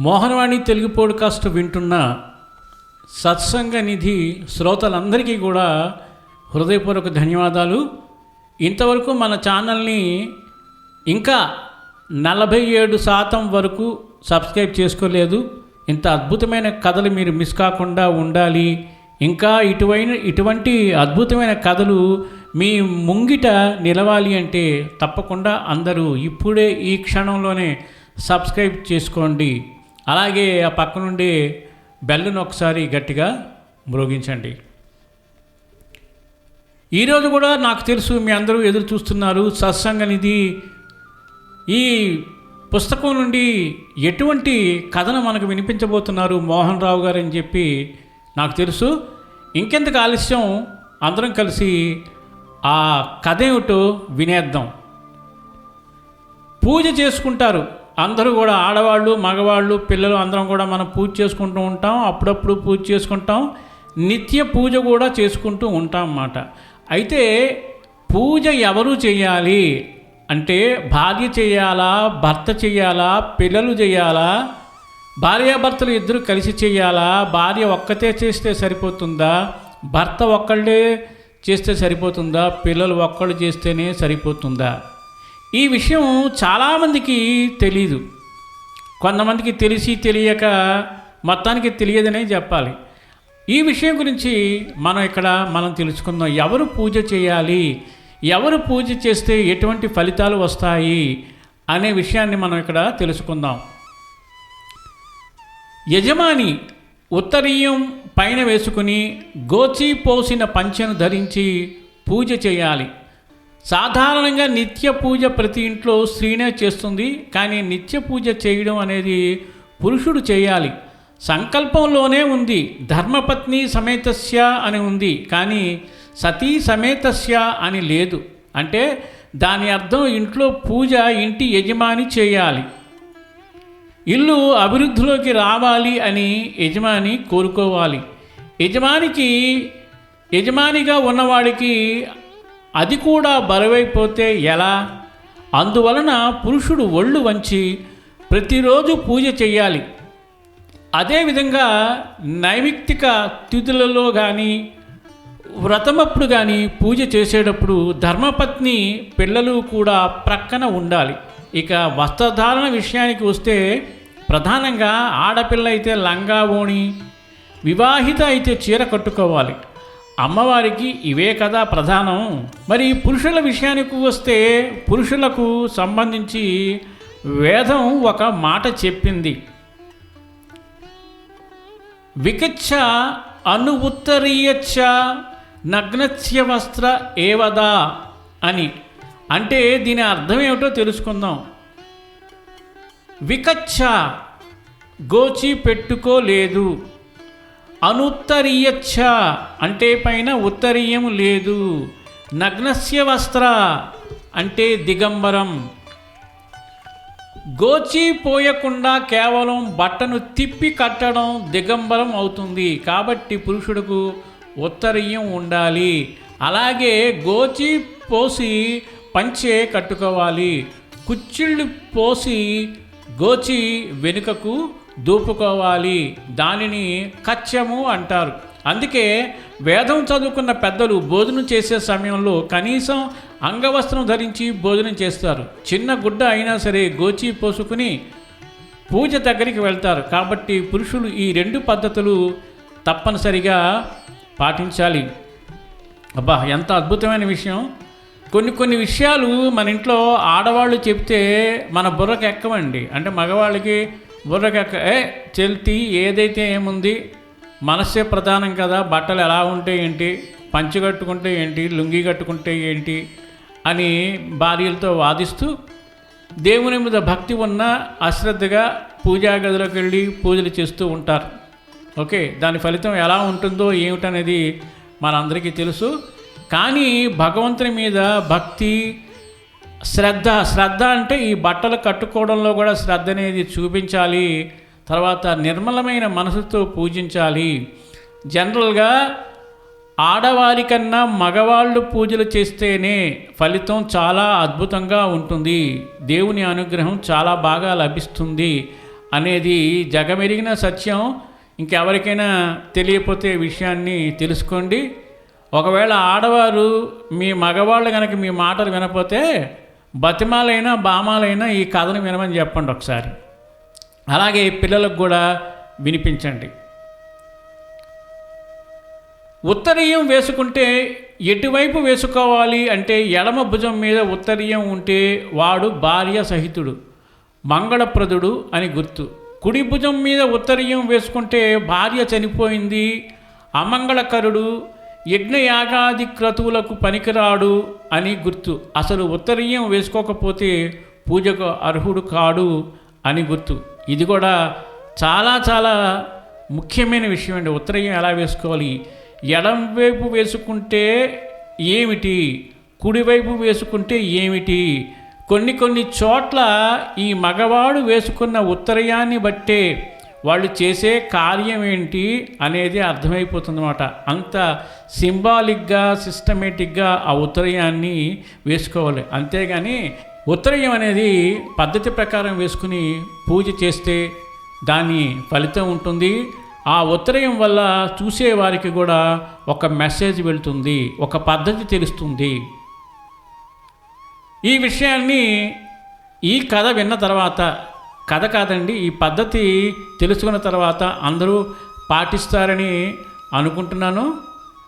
Mohanavani Telugu podcast వింటున్న సత్సంగ నిధి శ్రోతలందరికీ కూడా హృదయపూర్వక ధన్యవాదాలు. ఇంతవరకు మన ఛానల్ని ఇంకా నలభై ఏడు శాతం వరకు సబ్స్క్రైబ్ చేసుకోలేదు. ఇంత అద్భుతమైన కథలు మీరు మిస్ కాకుండా ఉండాలి. ఇంకా ఇటువైన ఇటువంటి అద్భుతమైన కథలు మీ ముంగిట నిలవాలి అంటే తప్పకుండా అందరూ ఇప్పుడే ఈ క్షణంలోనే సబ్స్క్రైబ్ చేసుకోండి. అలాగే ఆ పక్క నుండి బెల్లును ఒకసారి గట్టిగా మ్రోగించండి. ఈరోజు కూడా నాకు తెలుసు మీ అందరూ ఎదురు చూస్తున్నారు సత్సంగనిధి ఈ పుస్తకం నుండి ఎటువంటి కథను మనకు వినిపించబోతున్నారు మోహన్ రావు గారు అని చెప్పి నాకు తెలుసు. ఇంకెందుకు ఆలస్యం? అందరం కలిసి ఆ కథ ఏమిటో వినేద్దాం. పూజ చేసుకుంటారు. అందరూ కూడా ఆడవాళ్ళు మగవాళ్ళు పిల్లలు అందరం కూడా మనం పూజ చేసుకుంటూ ఉంటాం. అప్పుడప్పుడు పూజ చేసుకుంటాం. నిత్య పూజ కూడా చేసుకుంటూ ఉంటాం అన్నమాట అయితే పూజ ఎవరు చేయాలి? అంటే భార్య చేయాలా? భర్త చేయాలా? పిల్లలు చేయాలా? భార్యాభర్తలు ఇద్దరు కలిసి చేయాలా? భార్య ఒక్కతే చేస్తే సరిపోతుందా? భర్త ఒక్కళ్ళే చేస్తే సరిపోతుందా? పిల్లలు ఒక్కళ్ళు చేస్తేనే సరిపోతుందా? ఈ విషయం చాలామందికి తెలీదు. కొంతమందికి తెలిసి తెలియక మొత్తానికి తెలియదనే చెప్పాలి. ఈ విషయం గురించి మనం ఇక్కడ మనం తెలుసుకుందాం. ఎవరు పూజ చేయాలి? ఎవరు పూజ చేస్తే ఎటువంటి ఫలితాలు వస్తాయి? అనే విషయాన్ని మనం ఇక్కడ తెలుసుకుందాం. యజమాని ఉత్తరీయం పైన వేసుకుని గోచి పోసిన పంచెను ధరించి పూజ చేయాలి. సాధారణంగా నిత్య పూజ ప్రతి ఇంట్లో స్త్రీనే చేస్తుంది కానీ నిత్య పూజ చేయడం అనేది పురుషుడు చేయాలి. సంకల్పంలోనే ఉంది ధర్మపత్ని సమేతస్య అని ఉంది కానీ సతీ సమేతస్య అని లేదు. అంటే దాని అర్థం ఇంట్లో పూజ ఇంటి యజమాని చేయాలి. ఇల్లు అభివృద్ధిలోకి రావాలి అని యజమాని కోరుకోవాలి. యజమానికి యజమానిగా ఉన్నవాడికి అది కూడా బరువైపోతే ఎలా? అందువలన పురుషుడు ఒళ్ళు వంచి ప్రతిరోజు పూజ చేయాలి అదేవిధంగా నైమిక్తిక తిథులలో కానీ వ్రతమప్పుడు కానీ పూజ చేసేటప్పుడు ధర్మపత్ని పిల్లలు కూడా ప్రక్కన ఉండాలి. ఇక వస్త్రధారణ విషయానికి వస్తే ప్రధానంగా ఆడపిల్ల అయితే లంగా ఓణి వివాహిత అయితే చీర కట్టుకోవాలి. అమ్మవారికి ఇవే కదా ప్రధానం. మరి పురుషుల విషయానికి వస్తే పురుషులకు సంబంధించి వేదం ఒక మాట చెప్పింది. వికచ్చ అను ఉత్తరీయచ్చ నగ్నస్య వస్త్ర ఏవదా అని. అంటే దీని అర్థం ఏమిటో తెలుసుకుందాం. వికచ్చ గోచి పెట్టుకోలేదు అనుత్తరీయచ్చ అంటే పైన ఉత్తరీయం లేదు. నగ్నస్య వస్త్ర అంటే దిగంబరం. గోచి పోయకుండా కేవలం బట్టను తిప్పి కట్టడం దిగంబరం అవుతుంది. కాబట్టి పురుషుడుకు ఉత్తరీయం ఉండాలి. అలాగే గోచి పోసి పంచే కట్టుకోవాలి. కుచ్చిళ్ళు పోసి గోచి వెనుకకు దూపుకోవాలి. దానిని కచ్చము అంటారు. అందుకే వేదం చదువుకున్న పెద్దలు భోజనం చేసే సమయంలో కనీసం అంగవస్త్రం ధరించి భోజనం చేస్తారు. చిన్న గుడ్డ అయినా సరే గోచి పోసుకుని పూజ దగ్గరికి వెళ్తారు. కాబట్టి పురుషులు ఈ రెండు పద్ధతులు తప్పనిసరిగా పాటించాలి. అబ్బా ఎంత అద్భుతమైన విషయం. కొన్ని కొన్ని విషయాలు మన ఇంట్లో ఆడవాళ్ళు చెప్తే మన బుర్రకు ఎక్కవండి. అంటే మగవాళ్ళకి బుర్రకక్క ఏ చెల్తి ఏదైతే ఏముంది? మనస్సే ప్రధానం కదా బట్టలు ఎలా ఉంటే ఏంటి? పంచి కట్టుకుంటే ఏంటి? లుంగి కట్టుకుంటే ఏంటి? అని భార్యలతో వాదిస్తూ దేవుని మీద భక్తి ఉన్న అశ్రద్ధగా పూజా గదిలోకి వెళ్ళి పూజలు చేస్తూ ఉంటారు. ఓకే దాని ఫలితం ఎలా ఉంటుందో ఏమిటనేది మనందరికీ తెలుసు. కానీ భగవంతుని మీద భక్తి శ్రద్ధ శ్రద్ధ అంటే ఈ బట్టలు కట్టుకోవడంలో కూడా శ్రద్ధ అనేది చూపించాలి తర్వాత నిర్మలమైన మనసుతో పూజించాలి. జనరల్గా ఆడవారి కన్నా మగవాళ్ళు పూజలు చేస్తేనే ఫలితం చాలా అద్భుతంగా ఉంటుంది. దేవుని అనుగ్రహం చాలా బాగా లభిస్తుంది అనేది జగమెరిగిన సత్యం. ఇంకెవరికైనా తెలియపోతే విషయాన్ని తెలుసుకోండి. ఒకవేళ ఆడవారు మీ మగవాళ్ళు కనుక మీ మాటలు వినపోతే బతిమాలైనా బామాలైనా ఈ కథను వినమని చెప్పండి ఒకసారి. అలాగే పిల్లలకు కూడా వినిపించండి. ఉత్తరీయం వేసుకుంటే ఎటువైపు వేసుకోవాలి అంటే ఎడమ భుజం మీద ఉత్తరీయం ఉంటే వాడు భార్య సహితుడు మంగళప్రదుడు అని గుర్తు. కుడి భుజం మీద ఉత్తరీయం వేసుకుంటే భార్య చనిపోయింది అమంగళకరుడు యజ్ఞయాగాది క్రతువులకు పనికిరాడు అని గుర్తు. అసలు ఉత్తరీయం వేసుకోకపోతే పూజకు అర్హుడు కాడు అని గుర్తు. ఇది కూడా చాలా చాలా ముఖ్యమైన విషయం అండి. ఉత్తరీయం ఎలా వేసుకోవాలి? ఎడంవైపు వేసుకుంటే ఏమిటి? కుడివైపు వేసుకుంటే ఏమిటి? కొన్ని కొన్ని చోట్ల ఈ మగవాడు వేసుకున్న ఉత్తరయాన్ని బట్టే వాళ్ళు చేసే కార్యం ఏంటి అనేది అర్థమైపోతుందన్నమాట. అంత సింబాలిక్గా సిస్టమేటిక్గా ఆ ఉత్తరయాన్ని వేసుకోవాలి. అంతేగాని ఉత్తరయం అనేది పద్ధతి ప్రకారం వేసుకుని పూజ చేస్తే దాని ఫలితం ఉంటుంది. ఆ ఉత్తరయం వల్ల చూసేవారికి కూడా ఒక మెసేజ్ వెళ్తుంది ఒక పద్ధతి తెలుస్తుంది. ఈ విషయాన్ని ఈ కథ విన్న తర్వాత కథ కాదండి. ఈ పద్ధతి తెలుసుకున్న తర్వాత అందరూ పాటిస్తారని అనుకుంటున్నాను.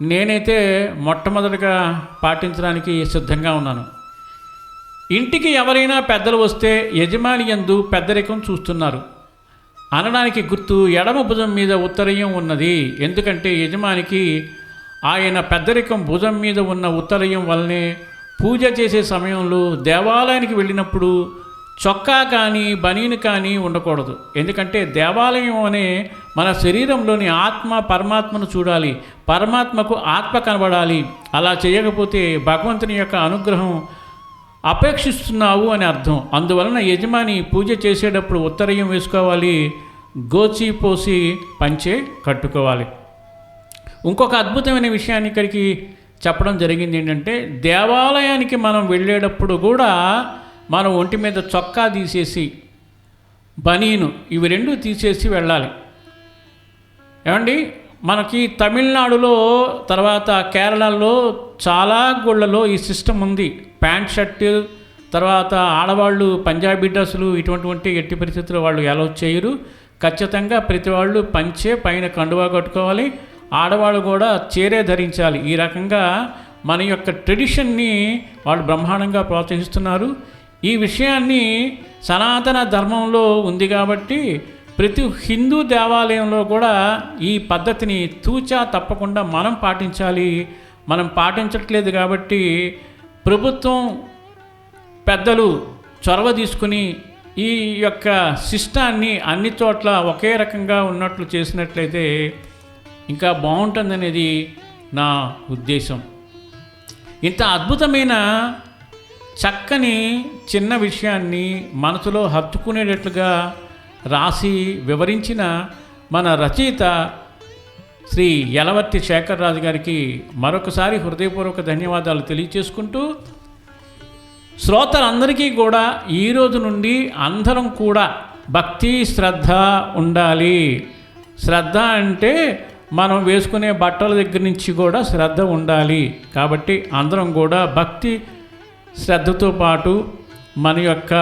నేనైతే మొట్టమొదటిగా పాటించడానికి సిద్ధంగా ఉన్నాను. ఇంటికి ఎవరైనా పెద్దలు వస్తే యజమాని యందు పెద్దరికం చూస్తున్నారు. అనడానికి గుర్తు ఎడమ భుజం మీద ఉత్తరయం ఉన్నది. ఎందుకంటే యజమానికి ఆయన పెద్దరికం భుజం మీద ఉన్న ఉత్తరయం వల్లనే పూజ చేసే సమయంలో దేవాలయానికి వెళ్ళినప్పుడు చొక్కా కానీ బనీను కానీ ఉండకూడదు. ఎందుకంటే దేవాలయం అనే మన శరీరంలోని ఆత్మ పరమాత్మను చూడాలి. పరమాత్మకు ఆత్మ కనబడాలి. అలా చేయకపోతే భగవంతుని యొక్క అనుగ్రహం అపేక్షిస్తున్నావు అని అర్థం. అందువలన యజమాని పూజ చేసేటప్పుడు ఉత్తరయం వేసుకోవాలి. గోచి పోసి పంచే కట్టుకోవాలి. ఇంకొక అద్భుతమైన విషయాన్ని ఇక్కడికి చెప్పడం జరిగింది ఏంటంటే దేవాలయానికి మనం వెళ్ళేటప్పుడు కూడా మనం ఒంటి మీద చొక్కా తీసేసి బనీను ఇవి రెండు తీసేసి వెళ్ళాలి. ఏమండి? మనకి తమిళనాడులో తర్వాత కేరళలో చాలా గుళ్ళలో ఈ సిస్టమ్ ఉంది. ప్యాంట్ షర్ట్ తర్వాత ఆడవాళ్ళు పంజాబీ డ్రెస్సులు ఇటువంటి ఎట్టి పరిస్థితుల్లో వాళ్ళు ఎలా చేయరు. ఖచ్చితంగా ప్రతి వాళ్ళు పంచే పైన కండువా కట్టుకోవాలి. ఆడవాళ్ళు కూడా చీరే ధరించాలి. ఈ రకంగా మన యొక్క ట్రెడిషన్ని వాళ్ళు బ్రహ్మాండంగా ప్రోత్సహిస్తున్నారు. ఈ విషయాన్ని సనాతన ధర్మంలో ఉంది కాబట్టి ప్రతి హిందూ దేవాలయంలో కూడా ఈ పద్ధతిని తూచా తప్పకుండా మనం పాటించాలి. మనం పాటించట్లేదు కాబట్టి ప్రభుత్వం పెద్దలు చొరవ తీసుకుని ఈ యొక్క శిష్టాన్ని అన్ని చోట్ల ఒకే రకంగా ఉన్నట్లు చేసినట్లయితే ఇంకా బాగుంటుందనేది నా ఉద్దేశం. ఇంత అద్భుతమైన చక్కని చిన్న విషయాన్ని మనసులో హత్తుకునేటట్లుగా రాసి వివరించిన మన రచయిత శ్రీ యలవర్తి శేఖర్రాజు గారికి మరొకసారి హృదయపూర్వక ధన్యవాదాలు తెలియచేసుకుంటూ శ్రోతలందరికీ కూడా ఈ రోజు నుండి అందరం కూడా భక్తి శ్రద్ధ ఉండాలి. శ్రద్ధ అంటే మనం వేసుకునే బట్టల దగ్గర నుంచి కూడా శ్రద్ధ ఉండాలి. కాబట్టి అందరం కూడా భక్తి శ్రద్ధతో పాటు మన యొక్క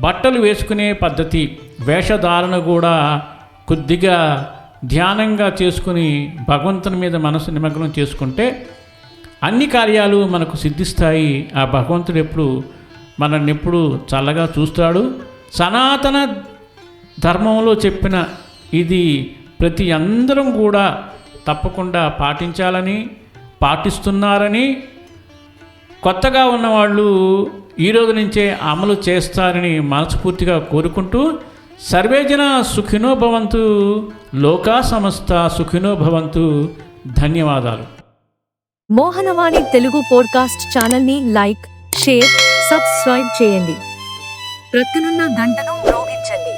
బట్టలు వేసుకునే పద్ధతి వేషధారణ కూడా కొద్దిగా ధ్యానంగా చేసుకుని భగవంతుని మీద మనసు నిమగ్నం చేసుకుంటే అన్ని కార్యాలు మనకు సిద్ధిస్తాయి. ఆ భగవంతుడు ఎప్పుడు మనల్ని ఎప్పుడు చల్లగా చూస్తాడు. సనాతన ధర్మంలో చెప్పిన ఇది ప్రతి అందరం కూడా తప్పకుండా పాటించాలని పాటిస్తున్నారని కొత్తగా ఉన్నవాళ్ళు ఈరోజు నుంచే అమలు చేస్తారని మనస్ఫూర్తిగా కోరుకుంటూ సర్వేజన సుఖినో భవంతు లోకా సమస్త సుఖినో భవంతు. ధన్యవాదాలు. మోహనవాణి తెలుగు పోడ్కాస్ట్ ఛానల్ని లైక్ షేర్ సబ్స్క్రైబ్ చేయండి. ప్రక్కనున్న గంటను మ్రోగించండి